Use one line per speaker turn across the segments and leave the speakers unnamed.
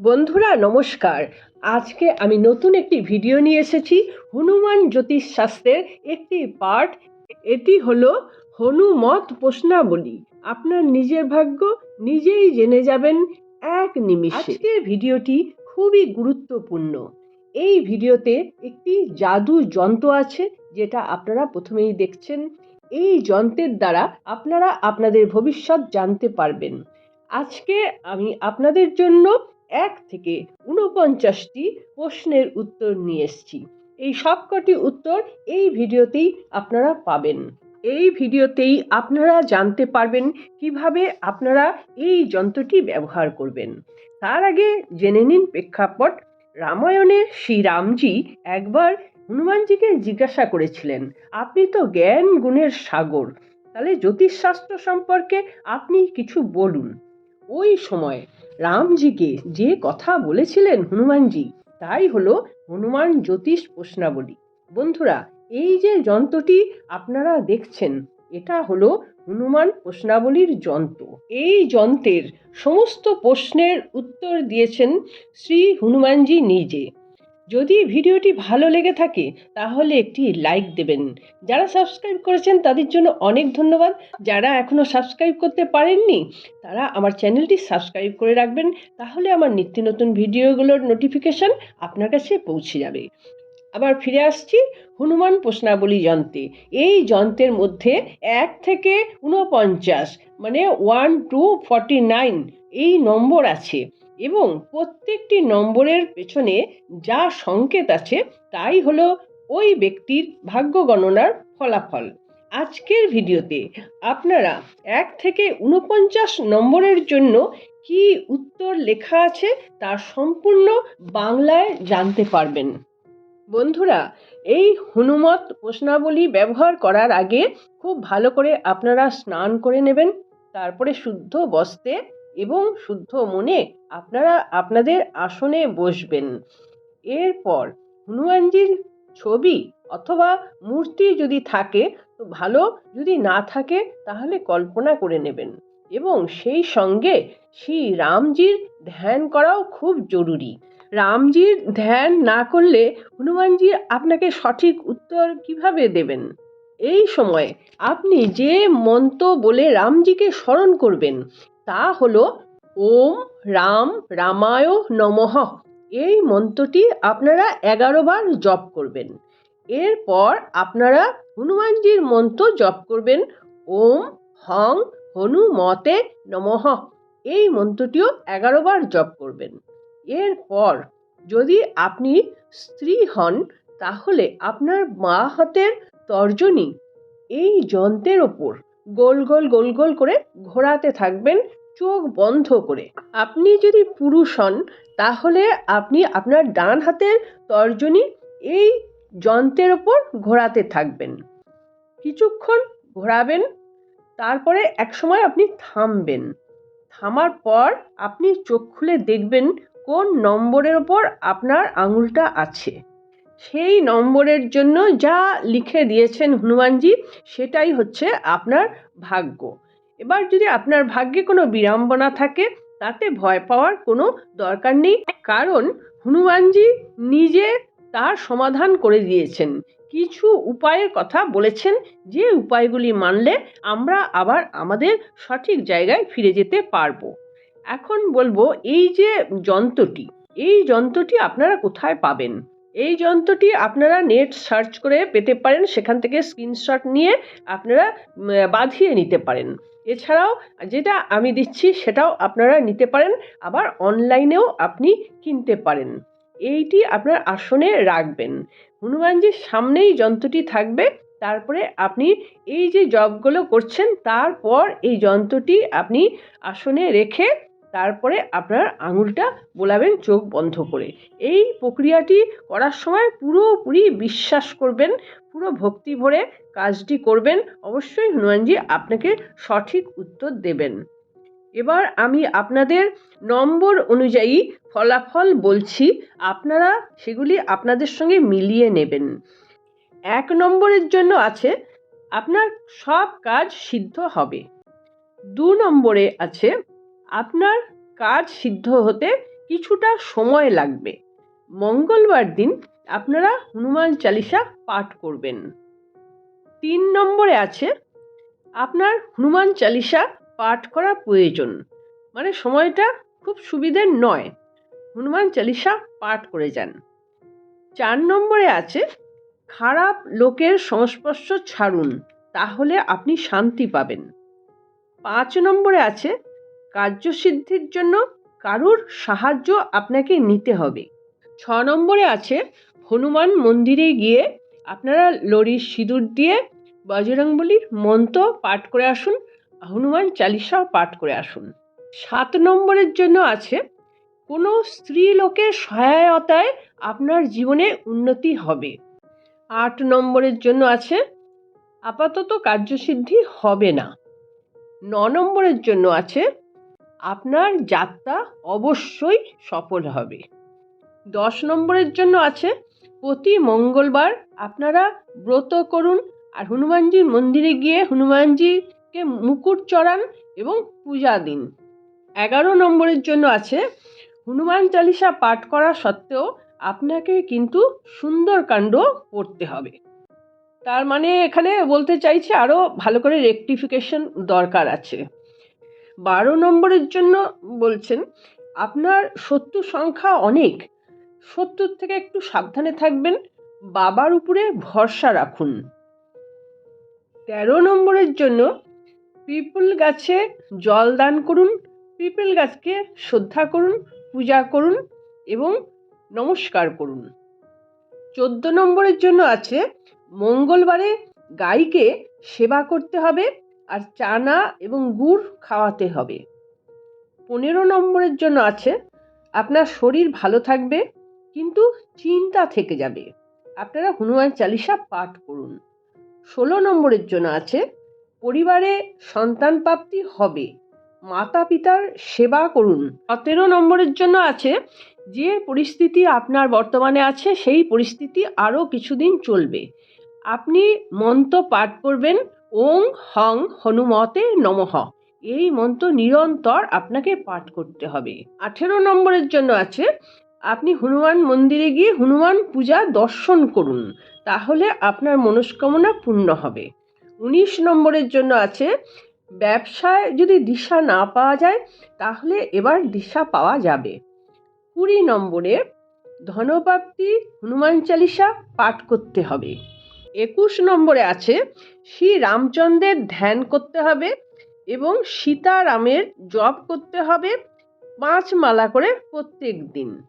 বন্ধুরা, নমস্কার। আজকে আমি নতুন একটি ভিডিও নিয়ে এসেছি হনুমান জ্যোতিষ শাস্ত্রের একটি পার্ট এটি হলো হনুমত প্রশ্নাবলী। আপনার নিজের ভাগ্য নিজেই জেনে যাবেন এক নিমিষে। আজকের ভিডিওটি খুবই গুরুত্বপূর্ণ। এই ভিডিওতে একটি জাদু যন্ত্র আছে, যেটা আপনারা প্রথমেই দেখছেন। এই যন্ত্রের দ্বারা আপনারা আপনাদের ভবিষ্যৎ জানতে পারবেন। আজকে আমি আপনাদের জন্য এক থেকে উনপঞ্চাশটি প্রশ্নের উত্তর নিয়ে এসেছি। এই সবকটি উত্তর এই ভিডিওতেই আপনারা পাবেন। এই ভিডিওতেই আপনারা জানতে পারবেন কীভাবে আপনারা এই যন্ত্রটি ব্যবহার করবেন। তার আগে জেনে নিন প্রেক্ষাপট, রামায়ণে শ্রীরামজি একবার হনুমানজিকে জিজ্ঞাসা করেছিলেন, আপনি তো জ্ঞান গুণের সাগর, তাহলে জ্যোতিষশাস্ত্র সম্পর্কে আপনি কিছু বলুন। ওই সময় রামজিকে যে কথা বলেছিলেন হনুমানজি, তাই হলো হনুমান জ্যোতিষ প্রশ্নাবলী। বন্ধুরা, এই যে যন্ত্রটি আপনারা দেখছেন, এটা হলো হনুমান প্রশ্নাবলীর যন্ত্র। এই যন্ত্রের সমস্ত প্রশ্নের উত্তর দিয়েছেন শ্রী হনুমানজি নিজে। যদি ভিডিওটি ভালো লেগে থাকে, তাহলে একটি লাইক দেবেন। যারা সাবস্ক্রাইব করেছেন, তাদের জন্য অনেক ধন্যবাদ। যারা এখনও সাবস্ক্রাইব করতে পারেননি, তারা আমার চ্যানেলটি সাবস্ক্রাইব করে রাখবেন। তাহলে আমার নিত্য নতুন ভিডিওগুলোর নোটিফিকেশান আপনার কাছে পৌঁছে যাবে। আবার ফিরে আসছি হনুমান প্রশ্নাবলী যন্ত্রে। এই যন্ত্রের মধ্যে এক থেকে ঊনপঞ্চাশ মানে ওয়ান টু ফর্টি নাইন এই নম্বর আছে। এবং প্রত্যেকটি নম্বরের পেছনে যা সংকেত আছে, তাই হলো ওই ব্যক্তির ভাগ্য গণনার ফলাফল। আজকের ভিডিওতে আপনারা এক থেকে উনপঞ্চাশ নম্বরের জন্য কি উত্তর লেখা আছে তার সম্পূর্ণ বাংলায় জানতে পারবেন। বন্ধুরা, এই হনুমত প্রশ্নাবলী ব্যবহার করার আগে খুব ভালো করে আপনারা স্নান করে নেবেন, তারপরে শুদ্ধ বস্তে এবং শুদ্ধ মনে আপনারা আপনাদের আসনে বসবেন। এরপর হনুমানজির ছবি অথবা মূর্তি যদি থাকে, তো ভালো। যদি না থাকে, তাহলে কল্পনা করে নেবেন। এবং সেই সঙ্গে শ্রী রামজির ধ্যান করাও খুব জরুরি। রামজির ধ্যান না করলে হনুমানজি আপনাকে সঠিক উত্তর কীভাবে দেবেন? এই সময় আপনি যে মন্ত্র বলে রামজিকে স্মরণ করবেন তা হল, ওম রাম রামায় নমঃ। এই মন্ত্রটি আপনারা এগারো বার জপ করবেন। এরপর আপনারা হনুমানজির মন্ত্র জপ করবেন, ওম হং হনুমতে নমঃ। এই মন্ত্রটিও এগারো বার জপ করবেন। এরপর যদি আপনি স্ত্রী হন, তাহলে আপনার মা হাতের তর্জনী এই যন্ত্রের ওপর গোল গোল গোল গোল করে ঘোরাতে থাকবেন, চোখ বন্ধ করে। আপনি যদি পুরুষ হন, তাহলে আপনি আপনার ডান হাতের তর্জনী এই যন্ত্রের ওপর ঘোরাতে থাকবেন। কিছুক্ষণ ঘোরাবেন, তারপরে একসময় আপনি থামবেন। থামার পর আপনি চোখ খুলে দেখবেন কোন নম্বরের ওপর আপনার আঙুলটা আছে। সেই নম্বরের জন্য যা লিখে দিয়েছেন হনুমানজি, সেটাই হচ্ছে আপনার ভাগ্য। এবার যদি আপনার ভাগ্যে কোনো বিড়ম্বনা থাকে, তাতে ভয় পাওয়ার কোনো দরকার নেই, কারণ হনুমানজি নিজে তার সমাধান করে দিয়েছেন। কিছু উপায়ের কথা বলেছেন, যে উপায়গুলি মানলে আমরা আবার আমাদের সঠিক জায়গায় ফিরে যেতে পারব। এখন বলব, এই যে যন্ত্রটি, এই যন্ত্রটি আপনারা কোথায় পাবেন? এই যন্ত্রটি আপনারা নেট সার্চ করে পেতে পারেন, সেখান থেকে স্ক্রিনশট নিয়ে আপনারা বাঁধিয়ে নিতে পারেন। এছাড়াও যেটা আমি দিচ্ছি সেটাও আপনারা নিতে পারেন, আবার অনলাইনেও আপনি কিনতে পারেন। এইটি আপনার আসনে রাখবেন। হনুমানজির সামনেই যন্ত্রটি থাকবে, তারপরে আপনি এই যে জবগুলো করছেন, তারপর এই যন্ত্রটি আপনি আসনে রেখে তারপরে আপনার আঙুলটা বোলাবেন, চোখ বন্ধ করে। এই প্রক্রিয়াটি করার সময় পুরোপুরি বিশ্বাস করবেন, পুরো ভক্তি ভরে কাজটি করবেন। অবশ্যই হনুমানজি আপনাকে সঠিক উত্তর দেবেন। এবার আমি আপনাদের নম্বর অনুযায়ী ফলাফল বলছি। আপনারা সেগুলি আপনাদের সঙ্গে মিলিয়ে নেবেন। এক নম্বরের জন্য আছে, আপনার সব কাজ সিদ্ধ হবে। দু নম্বরে আছে আপনার কাজ সিদ্ধ হতে কিছুটা সময় লাগবে। মঙ্গলবার দিন আপনারা হনুমান চালিসা পাঠ করবেন। তিন নম্বরে আছে, আপনার হনুমান চালিসা পাঠ করা প্রয়োজন। মানে সময়টা খুব সুবিধের নয়। হনুমান চালিসা পাঠ করে যান। চার নম্বরে আছে, খারাপ লোকের সংস্পর্শ ছাড়ুন, তাহলে আপনি শান্তি পাবেন। পাঁচ নম্বরে আছে কার্যসিদ্ধির জন্য কারুর সাহায্য আপনাকে নিতে হবে। ছ নম্বরে আছে, হনুমান মন্দিরে গিয়ে আপনারা লরির সিঁদুর দিয়ে বজরংবলির মন্ত্র পাঠ করে আসুন, হনুমান চালিসাও পাঠ করে আসুন। সাত নম্বরের জন্য আছে, কোনো স্ত্রী লোকের সহায়তায় আপনার জীবনে উন্নতি হবে। আট নম্বরের জন্য আছে, আপাতত কার্যসিদ্ধি হবে না। ন নম্বরের জন্য আছে আপনার যাত্রা অবশ্যই সফল হবে। দশ নম্বরের জন্য আছে, প্রতি মঙ্গলবার আপনারা ব্রত করুন আর হনুমানজির মন্দিরে গিয়ে হনুমানজিকে মুকুট চড়ান এবং পূজা দিন। এগারো নম্বরের জন্য আছে, হনুমান চালিসা পাঠ করা সত্ত্বেও আপনাকে কিন্তু সুন্দরকাণ্ড পড়তে হবে। তার মানে এখানে বলতে চাইছে আরও ভালো করে রেকটিফিকেশন দরকার আছে। বারো নম্বরের জন্য বলছেন, আপনার শত্রু সংখ্যা অনেক। শত্রুর থেকে একটু সাবধানে থাকবেন, বাবার উপরে ভরসা রাখুন। তেরো নম্বরের জন্য পিপল গাছে জল দান করুন, পিপল গাছকে শ্রদ্ধা করুন, পূজা করুন এবং নমস্কার করুন। চোদ্দ নম্বরের জন্য আছে, মঙ্গলবারে গাইকে সেবা করতে হবে আর চানা এবং গুড় খাওয়াতে হবে। পনেরো নম্বরের জন্য আছে, আপনার শরীর ভালো থাকবে, কিন্তু চিন্তা থেকে যাবে। আপনারা হনুমান চালিসা পাঠ করুন। ষোলো নম্বরের জন্য আছে, পরিবারে সন্তান প্রাপ্তি হবে মাতা পিতার সেবা করুন। সতেরো নম্বরের জন্য আছে, যে পরিস্থিতি আপনার বর্তমানে আছে, সেই পরিস্থিতি আরও কিছুদিন চলবে। আপনি মন্ত্র পাঠ করবেন ওং হং হনুমতে নমঃ। এই মন্ত্র নিরন্তর আপনাকে পাঠ করতে হবে। আঠেরো নম্বরের জন্য আছে, আপনি হনুমান মন্দিরে গিয়ে হনুমান পূজা দর্শন করুন, তাহলে আপনার মনস্কামনা পূর্ণ হবে। উনিশ নম্বরের জন্য আছে, ব্যবসায় যদি দিশা না পাওয়া যায়, তাহলে এবার দিশা পাওয়া যাবে। কুড়ি নম্বরে, ধনপ্রাপ্তি, হনুমান চালিসা পাঠ করতে হবে। একুশ নম্বরে আছে, শ্রী রামচন্দ্রের ধ্যান করতে হবে এবং সীতারামের জপ করতে হবে পাঁচ মালা করে প্রত্যেক দিন।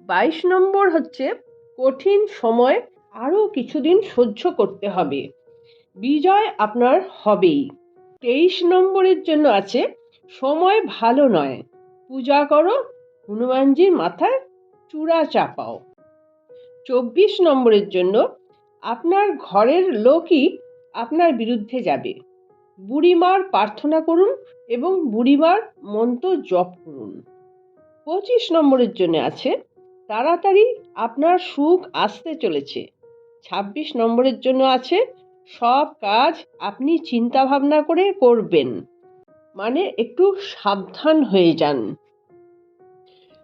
বাইশ নম্বর হচ্ছে, কঠিন সময় আরও কিছুদিন সহ্য করতে হবে। বিজয় আপনার হবেই। তেইশ নম্বরের জন্য আছে, সময় ভালো নয়। পূজা করো, হনুমানজির মাথায় চূড়া চাপাও। চব্বিশ নম্বরের জন্য আপনার ঘরের লোকই আপনার বিরুদ্ধে যাবে। বুড়িমার প্রার্থনা করুন এবং বুড়িমার মন্ত্র জপ করুন। পঁচিশ নম্বরের জন্য আছে, তাড়াতাড়ি আপনার সুখ আসতে চলেছে। ছাব্বিশ নম্বরের জন্য আছে, সব কাজ আপনি চিন্তা ভাবনা করে করবেন। মানে একটু সাবধান হয়ে যান।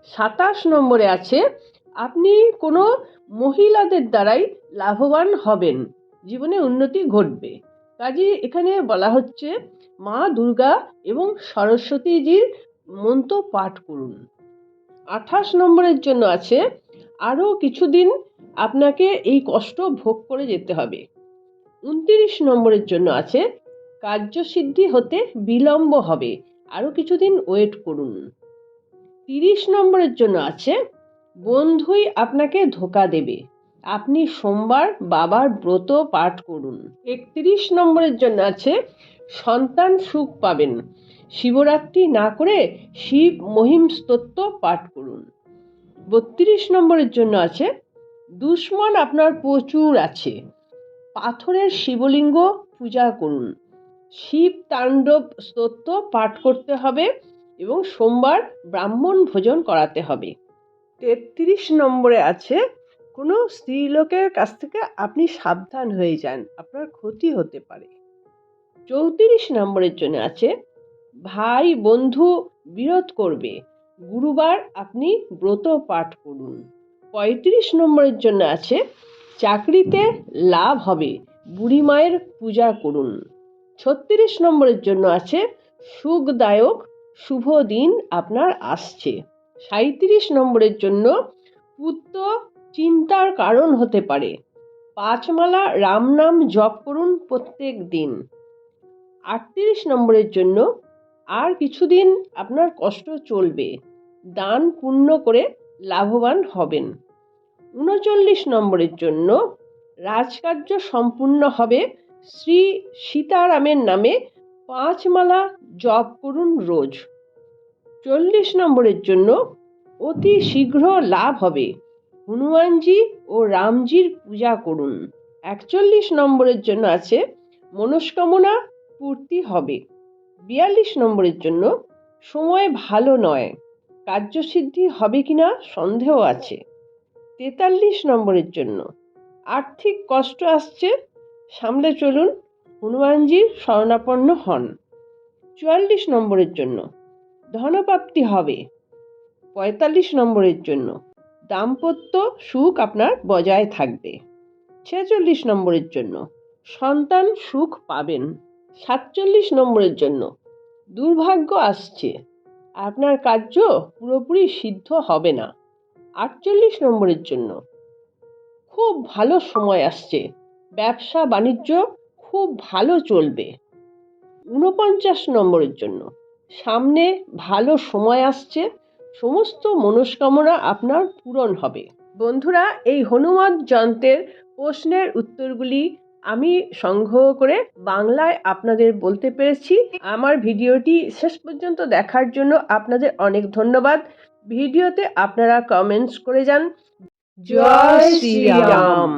সাতাশ নম্বরে আছে আপনি কোনো মহিলাদের দ্বারাই লাভবান হবেন। জীবনে উন্নতি ঘটবে। কাজে এখানে বলা হচ্ছে, মা দুর্গা এবং সরস্বতীজির মন্ত্র পাঠ করুন। আঠাশ নম্বরের জন্য আছে, আরও কিছুদিন আপনাকে এই কষ্ট ভোগ করে যেতে হবে। উনতিরিশ নম্বরের জন্য আছে, কার্যসিদ্ধি হতে বিলম্ব হবে। আরও কিছুদিন ওয়েট করুন। তিরিশ নম্বরের জন্য আছে বন্ধুই আপনাকে ধোকা দেবে। আপনি সোমবার বাবার ব্রত পাঠ করুন। একত্রিশ নম্বরের জন্য আছে, সন্তান সুখ পাবেন। শিবরাত্রি না করে শিব মহিম স্তোত্র পাঠ করুন। বত্রিশ নম্বরের জন্য আছে, দুশ্মন আপনার প্রচুর আছে। পাথরের শিবলিঙ্গ পূজা করুন। শিব তাণ্ডব স্তোত্র পাঠ করতে হবে এবং সোমবার ব্রাহ্মণ ভোজন করাতে হবে। তেত্রিশ নম্বরে আছে, কোনো স্ত্রীলোকের কাছ থেকে আপনি সাবধান হয়ে যান, আপনার ক্ষতি হতে পারে। চৌত্রিশ নম্বরের জন্য আছে, ভাই বন্ধু বিরোধ করবে, গুরুবার আপনি ব্রত পাঠ করুন। পঁয়ত্রিশ নম্বরের জন্য আছে, চাকরিতে লাভ হবে, বুড়ি মায়ের পূজা করুন। ছত্রিশ নম্বরের জন্য আছে, সুখদায়ক শুভ দিন আপনার আসছে। সাঁত্রিশ নম্বরের জন্য পুত্র চিন্তার কারণ হতে পারে। পাঁচমালা রাম নাম জপ করুন প্রত্যেক দিন। আটত্রিশ নম্বরের জন্য আর কিছুদিন আপনার কষ্ট চলবে। দান পূর্ণ করে লাভবান হবেন। উনচল্লিশ নম্বরের জন্য রাজকার্য সম্পূর্ণ হবে। শ্রী সীতারামের নামে পাঁচমালা জপ করুন রোজ। চল্লিশ নম্বরের জন্য অতি শীঘ্র লাভ হবে। হনুমানজি ও রামজির পূজা করুন। একচল্লিশ নম্বরের জন্য আছে মনস্কামনা পূর্তি হবে। বিয়াল্লিশ নম্বরের জন্য সময় ভালো নয়। কার্যসিদ্ধি হবে কিনা সন্দেহ আছে। তেতাল্লিশ নম্বরের জন্য আর্থিক কষ্ট আসছে। সামলে চলুন, হনুমানজির শরণাপন্ন হন। চুয়াল্লিশ নম্বরের জন্য ধনপ্রাপ্তি হবে। পঁয়তাল্লিশ নম্বরের জন্য। দাম্পত্য সুখ আপনার বজায় থাকবে। ছেচল্লিশ নম্বরের জন্য। সন্তান সুখ পাবেন। সাতচল্লিশ নম্বরের জন্য। দুর্ভাগ্য আসছে। আপনার কার্য পুরোপুরি সিদ্ধ হবে না। আটচল্লিশ নম্বরের জন্য। খুব ভালো সময় আসছে। ব্যবসা বাণিজ্য খুব ভালো চলবে। ঊনপঞ্চাশ নম্বরের জন্য। সামনে ভালো সময় আসছে সমস্ত মনস্কামনা আপনার পূরণ হবে। বন্ধুরা এই হনুমান যন্ত্রের প্রশ্নের উত্তরগুলি আমি সংগ্রহ করে বাংলায় আপনাদের বলতে পেরেছি। আমার ভিডিওটি শেষ পর্যন্ত দেখার জন্য আপনাদের অনেক ধন্যবাদ। ভিডিওতে আপনারা কমেন্টস করে যান। জয় শ্রীরাম